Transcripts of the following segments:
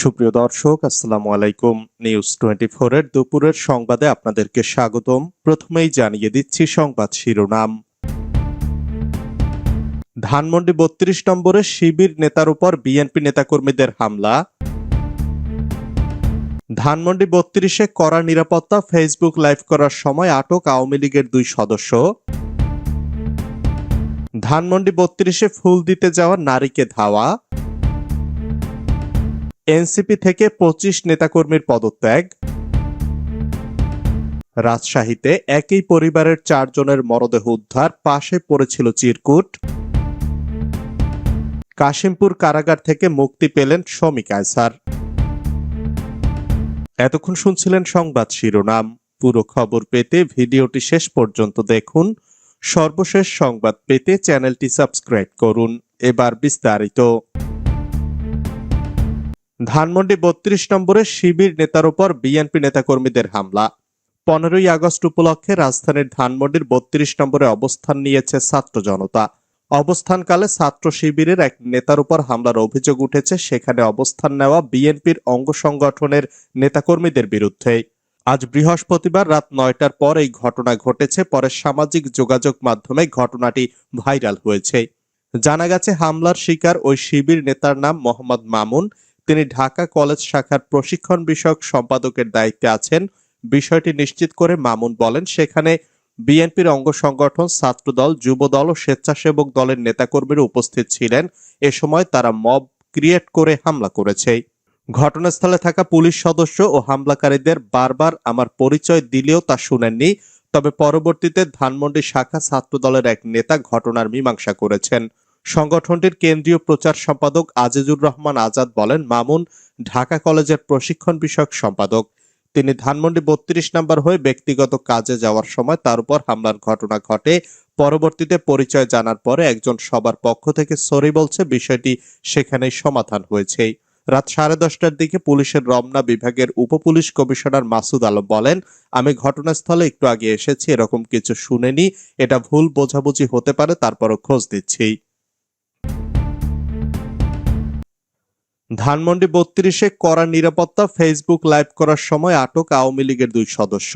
সুপ্রিয় দর্শক, আসসালামু আলাইকুম। নিউজ টোয়েন্টি এর দুপুরের সংবাদে আপনাদেরকে স্বাগতম। প্রথমেই জানিয়ে দিচ্ছি সংবাদ শিরোনাম। ধানমন্ডি বত্রিশ নম্বরে শিবির নেতার উপর বিএনপি নেতাকর্মীদের হামলা। ধানমন্ডি বত্রিশে কড়া নিরাপত্তা ফেসবুক লাইভ করার সময় আটক আওয়ামী লীগের দুই সদস্য। ধানমন্ডি বত্রিশে ফুল দিতে যাওয়া নারীকে ধাওয়া। এনসিপি থেকে পঁচিশ নেতাকর্মীর পদত্যাগ। রাজশাহীতে একই পরিবারের চারজনের মরদেহ উদ্ধার, পাশে পড়েছিল চিরকুট। কাশিমপুর কারাগার থেকে মুক্তি পেলেন শমী কায়সার। এতক্ষণ শুনছিলেন সংবাদ শিরোনাম। পুরো খবর পেতে ভিডিওটি শেষ পর্যন্ত দেখুন। সর্বশেষ সংবাদ পেতে চ্যানেলটি সাবস্ক্রাইব করুন। এবার বিস্তারিত। ধানমন্ডি বত্রিশ নম্বরে শিবির নেতার উপর বিএনপি নেতাকর্মীদের হামলা। পনেরোই আগস্ট উপলক্ষে রাজধানীর ধানমন্ডির বত্রিশ নম্বরে অবস্থান নিয়েছে ছাত্র জনতা। অবস্থানকালে ছাত্র শিবিরের এক নেতার উপর হামলার অভিযোগ উঠেছে, সেখানে অবস্থান নেওয়া বিএনপির অঙ্গ সংগঠনের নেতাকর্মীদের বিরুদ্ধে। আজ বৃহস্পতিবার রাত নয়টার পর এই ঘটনা ঘটেছে, পরে সামাজিক যোগাযোগ মাধ্যমে ঘটনাটি ভাইরাল হয়েছে। জানা গেছে, হামলার শিকার ওই শিবির নেতার নাম মোহাম্মদ মামুন। তিনি ঢাকা কলেজ শাখার প্রশিক্ষণ বিষয়ক সম্পাদকের দায়িত্বে আছেন। বিষয়টি নিশ্চিত করে মামুন বলেন, সেখানে বিএনপির অঙ্গ সংগঠন, ছাত্রদল, যুবদল ও স্বেচ্ছাসেবক দলের নেতাকর্মীরা উপস্থিত ছিলেন। এ সময় তারা মব ক্রিয়েট করে হামলা করেছে। ঘটনাস্থলে থাকা পুলিশ সদস্য ও হামলাকারীদের বারবার আমার পরিচয় দিলেও তা শুনেননি। তবে পরবর্তীতে ধানমন্ডি শাখা ছাত্রদলের এক নেতা ঘটনার মীমাংসা করেছেন। সংগঠনটির কেন্দ্রীয় প্রচার সম্পাদক আজিজুর রহমান আজাদ বলেন, মামুন ঢাকা কলেজের প্রশিক্ষণ বিষয়ক সম্পাদক। তিনি ধানমন্ডি বত্রিশ নাম্বার হয়ে ব্যক্তিগত কাজে যাওয়ার সময় তার উপর হামলার ঘটনা ঘটে। পরবর্তীতে পরিচয় জানার পরে একজন সবার পক্ষ থেকে সরি বলছে, বিষয়টি সেখানেই সমাধান হয়েছে। রাত সাড়ে দশটার দিকে পুলিশের রমনা বিভাগের উপপুলিশ কমিশনার মাসুদ আলম বলেন, আমি ঘটনাস্থলে একটু আগে এসেছি, এরকম কিছু শুনেনি। এটা ভুল বোঝাবুঝি হতে পারে, তারপরও খোঁজ দিচ্ছি ধানমন্ডি বত্রিশে কড়া নিরাপত্তা ফেসবুক লাইভ করার সময় আটক আওয়ামী লীগের দুই সদস্য।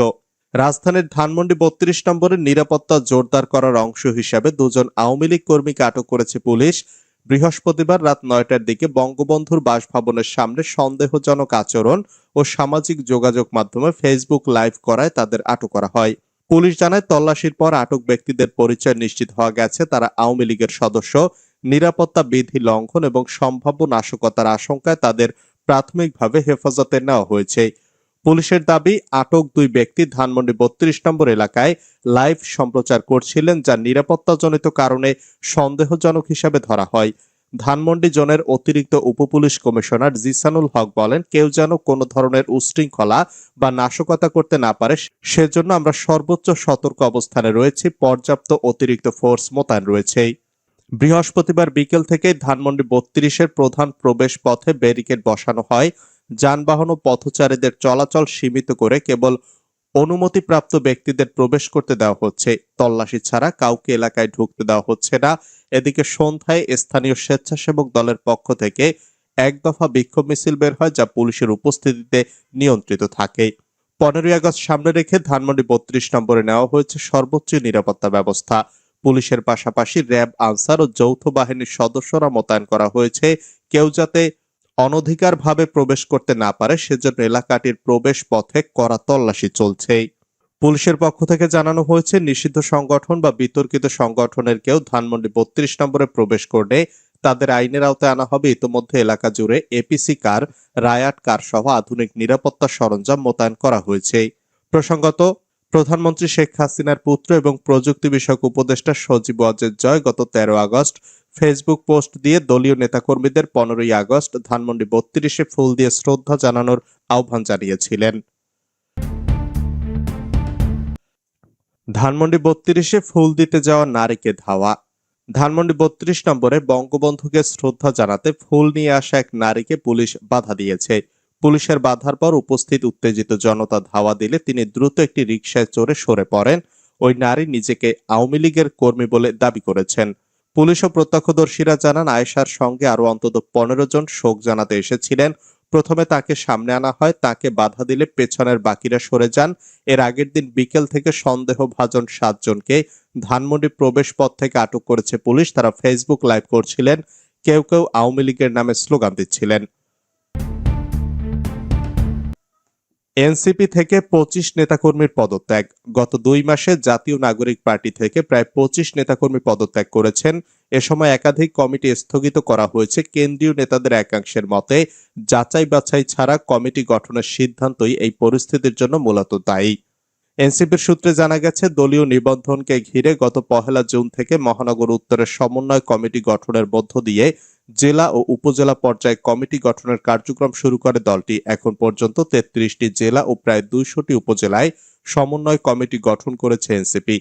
রাজধানীর ধানমন্ডি বত্রিশ নম্বরের নিরাপত্তা জোরদার করার অংশ হিসাবে দুজন আওয়ামী লীগ কর্মীকে আটক করেছে পুলিশ। বৃহস্পতিবার রাত নয়টার দিকে বঙ্গবন্ধুর বাসভবনের সামনে সন্দেহজনক আচরণ ও সামাজিক যোগাযোগ মাধ্যমে ফেসবুক লাইভ করায় তাদের আটক করা হয়। পুলিশ জানায়, তল্লাশির পর আটক ব্যক্তিদের পরিচয় নিশ্চিত হওয়া গেছে, তারা আওয়ামী লীগের সদস্য। নিরাপত্তা বিধি লঙ্ঘন এবং সম্ভাব্য নাশকতার আশঙ্কায় তাদের প্রাথমিকভাবে হেফাজতে নেওয়া হয়েছে। পুলিশের দাবি, আটক দুই ব্যক্তি ধানমন্ডি বত্রিশ নম্বর এলাকায় লাইভ সম্প্রচার করছিলেন, যা নিরাপত্তাজনিত কারণে সন্দেহজনক হিসাবে ধরা হয়। ধানমন্ডি জোনের অতিরিক্ত উপপুলিশ কমিশনার জিসানুল হক বলেন, কেউ যেন কোনো ধরনের উশৃঙ্খলা বা নাশকতা করতে না পারে, সেজন্য আমরা সর্বোচ্চ সতর্ক অবস্থানে রয়েছি, পর্যাপ্ত অতিরিক্ত ফোর্স মোতায়েন রয়েছে। বৃহস্পতিবার বিকেল থেকে ধানমন্ডি বত্রিশের প্রধান প্রবেশ পথে ব্যারিকেড বসানো হয়। যানবাহন ও পথচারীদের চলাচল সীমিত করে কেবল অনুমতিপ্রাপ্ত ব্যক্তিদের প্রবেশ করতে দেওয়া হচ্ছে। তল্লাশি ছাড়া কাউকে এলাকায় ঢুকতে দেওয়া হচ্ছে না। এদিকে সন্ধ্যায় স্থানীয় স্বেচ্ছাসেবক দলের পক্ষ থেকে এক দফা বিক্ষোভ মিছিল বের হয় যা পুলিশের উপস্থিতিতে নিয়ন্ত্রিত থাকে। পনেরোই আগস্ট সামনে রেখে ধানমন্ডি বত্রিশ নম্বরে নেওয়া হয়েছে সর্বোচ্চ নিরাপত্তা ব্যবস্থা। পুলিশের পাশাপাশি র্যাব আনসার ও যৌথ বাহিনীর সদস্যরা মোতায়েন করা হয়েছে। কেউ যাতে অনধিকারভাবে প্রবেশ করতে না পারে, সেজন্য এলাকাটির প্রবেশ পথে কড়া তল্লাশি চলছে। পুলিশের পক্ষ থেকে জানানো হয়েছে, নিষিদ্ধ সংগঠন বা বিতর্কিত সংগঠনের কেউ ধানমন্ডি বত্রিশ নম্বরে প্রবেশ করলে তাদের আইনের আওতায় আনা হবে। ইতোমধ্যে এলাকা জুড়ে এপিসি কার, রায়াট কার সহ আধুনিক নিরাপত্তা সরঞ্জাম মোতায়েন করা হয়েছে। প্রসঙ্গত প্রধানমন্ত্রী শেখ হাসিনার পুত্র এবং প্রযুক্তি বিষয়ক উপদেষ্টা সজীব ওয়াজেদ জয় গত তেরো আগস্ট ফেসবুক পোস্ট দিয়ে দলীয় নেতাকর্মীদের পনেরোই আগস্ট ধানমন্ডি বত্রিশে ফুল দিয়ে শ্রদ্ধা জানানোর আহ্বান জানিয়েছিলেন। ধানমন্ডি বত্রিশে ফুল দিতে যাওয়া নারীকে ধাওয়া। ধানমন্ডি বত্রিশ নম্বরে বঙ্গবন্ধুকে শ্রদ্ধা জানাতে ফুল নিয়ে আসা এক নারীকে পুলিশ বাধা দিয়েছে। পুলিশের বাধার পর উপস্থিত উত্তেজিত জনতা ধাওয়া দিলে তিনি দ্রুত একটি রিকশায় চড়ে সরে পড়েন। ওই নারী নিজেকে আওয়ামী লীগের কর্মী বলে দাবি করেছেন। পুলিশ ও প্রত্যক্ষদর্শীরা জানান, আয়েশার সঙ্গে আরও অন্তত পনেরো জন শোক জানাতে এসেছিলেন। প্রথমে তাকে সামনে আনা হয়, তাকে বাধা দিলে পেছনের বাকিরা সরে যান। এর আগের দিন বিকেল থেকে সন্দেহভাজন সাতজনকে ধানমন্ডি প্রবেশ পথ থেকে আটক করেছে পুলিশ। তারা ফেসবুক লাইভ করছিলেন। কেউ কেউ আওয়ামী লীগের নামে স্লোগান দিচ্ছিলেন। এনসিপি থেকে পঁচিশ নেতাকর্মীর পদত্যাগ। গত দুই মাসে জাতীয় নাগরিক পার্টি থেকে প্রায় পঁচিশ নেতাকর্মী পদত্যাগ করেছেন। এ সময় একাধিক কমিটি স্থগিত করা হয়েছে। কেন্দ্রীয় নেতাদের একাংশের মতে, যাচাই বাছাই ছাড়া কমিটি গঠনের সিদ্ধান্তই এই পরিস্থিতির জন্য মূলত দায়ী। এনসিপির সূত্রে জানা গেছে, দলীয় নিবন্ধনকে ঘিরে গত পহেলা জুন থেকে মহানগর উত্তরের সমন্বয় কমিটি গঠনের মধ্য দিয়ে জেলা ও উপজেলা পর্যায়ে কমিটি গঠনের কার্যক্রম শুরু করে দলটি। এখন পর্যন্ত তেত্রিশটি জেলা ও প্রায় দুইশোটি উপজেলায় সমন্বয় কমিটি গঠন করেছে এনসিপি।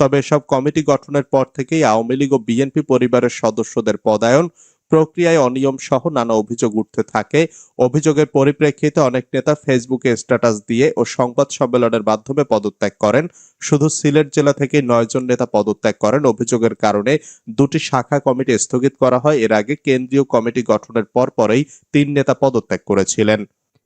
তবে সব কমিটি গঠনের পর থেকেই আওয়ামী লীগ ও বিএনপি পরিবারের সদস্যদের পদায়ন প্রক্রিয়ায় অনিয়ম সহ নানা অভিযোগ উঠতে থাকে। অভিযোগের পরিপ্রেক্ষিতে অনেক নেতা ফেসবুকে স্ট্যাটাস দিয়ে ও সংবাদ সম্মেলনের মাধ্যমে পদত্যাগ করেন। শুধু সিলেট জেলা থেকে নয়জন নেতা পদত্যাগ করেন। অভিযোগের কারণে দুটি শাখা কমিটি স্থগিত করা হয়। এর আগে কেন্দ্রীয় কমিটি গঠনের পর পরেই তিন নেতা পদত্যাগ করেছিলেন।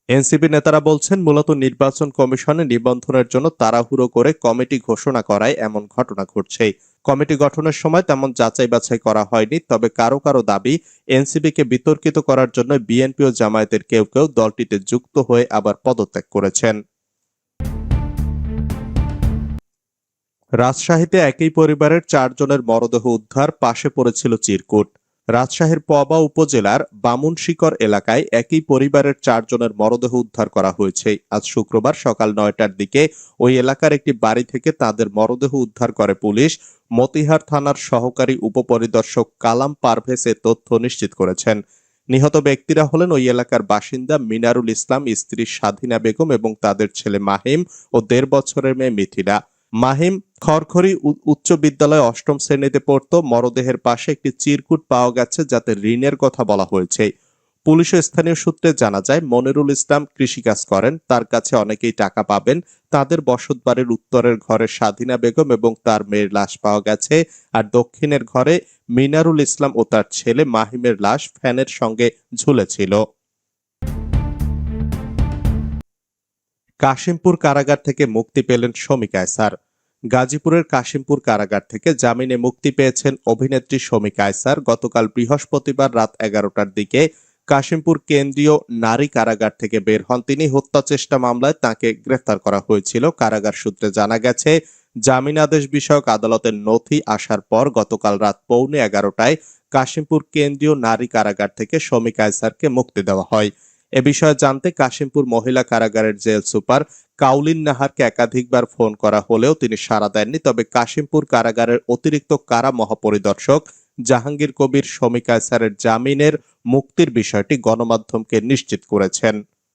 এনসিপি নেতারা বলছেন, মূলত নির্বাচন কমিশনে নিবন্ধনের জন্য তাড়াহুড়ো করে কমিটি ঘোষণা করায় এমন ঘটনা ঘটছে কমিটি গঠনের সময় তেমন যাচাই বাছাই করা হয়নি, তবে কারও কারও দাবি, এনসিপিকে বিতর্কিত করার জন্য বিএনপি ও জামায়াতের কেউ কেউ দলটিতে যুক্ত হয়ে আবার পদত্যাগ করেছেন। রাজশাহীতে একই পরিবারের চারজনের মরদেহ উদ্ধার, পাশে পড়েছিল চিরকুট। রাজশাহীর পবা উপজেলার বামুনশিকর এলাকায় একই পরিবারের চারজনের মরদেহ উদ্ধার করা হয়েছে। আজ শুক্রবার সকাল নয়টার দিকে ওই এলাকার একটি বাড়ি থেকে তাদের মরদেহ উদ্ধার করে পুলিশ। মতিহার থানার সহকারী উপপরিদর্শক কালাম পারভেজ এ তথ্য নিশ্চিত করেছেন। নিহত ব্যক্তিরা হলেন ওই এলাকার বাসিন্দা মিনারুল ইসলাম, স্ত্রী স্বাধীনা বেগম এবং তাদের ছেলে মাহিম ও দেড় বছরের মেয়ে মিথিলা। মাহিম খড়খড়ি উচ্চ বিদ্যালয়ে অষ্টম শ্রেণীতে পড়ত। মরদেহের পাশে একটি চিরকুট পাওয়া গেছে যাতে ঋণের কথা বলা হয়েছে। পুলিশ স্থানীয় সূত্রে জানা যায়, মনিরুল ইসলাম কৃষিকাজ করেন। তার কাছে অনেকেই টাকা পাবেন। তাদের বসতবাড়ির উত্তরের ঘরে স্বাধীনা বেগম এবং তার মেয়ের লাশ পাওয়া গেছে। আর দক্ষিণের ঘরে মিনারুল ইসলাম ও তার ছেলে মাহিমের লাশ ফ্যানের সঙ্গে ঝুলেছিল। কাশিমপুর কারাগার থেকে মুক্তি পেলেন শমিকা আয়সার। গাজীপুরের কাশিমপুর কারাগার থেকে জামিনে মুক্তি পেয়েছেন অভিনেত্রী শমিকা আয়সার গতকাল বৃহস্পতিবার রাত এগারোটার দিকে কাশিমপুর কেন্দ্রীয় নারী কারাগার থেকে বের হন তিনি। হত্যা চেষ্টা মামলায় তাকে গ্রেফতার করা হয়েছিল। কারাগার সূত্রে জানা গেছে, জামিন আদেশ বিষয়ক আদালতের নথি আসার পর গতকাল রাত পৌনে এগারোটায় কাশিমপুর কেন্দ্রীয় নারী কারাগার থেকে শমিকা আয়সারকে মুক্তি দেওয়া হয়। এ বিষয়ে জানতে কাশিমপুর মহিলা কারাগারের জেল সুপার কাউলিন নাহারকে একাধিকবার ফোন করা হলেও তিনি সাড়া দেননি। তবে কাশিমপুর কারাগারের অতিরিক্ত কারা মহাপরিদর্শক জাহাঙ্গীর কবির শমিকা স্যারের জামিনের মুক্তির বিষয়টি গণমাধ্যমকে নিশ্চিত করেছেন।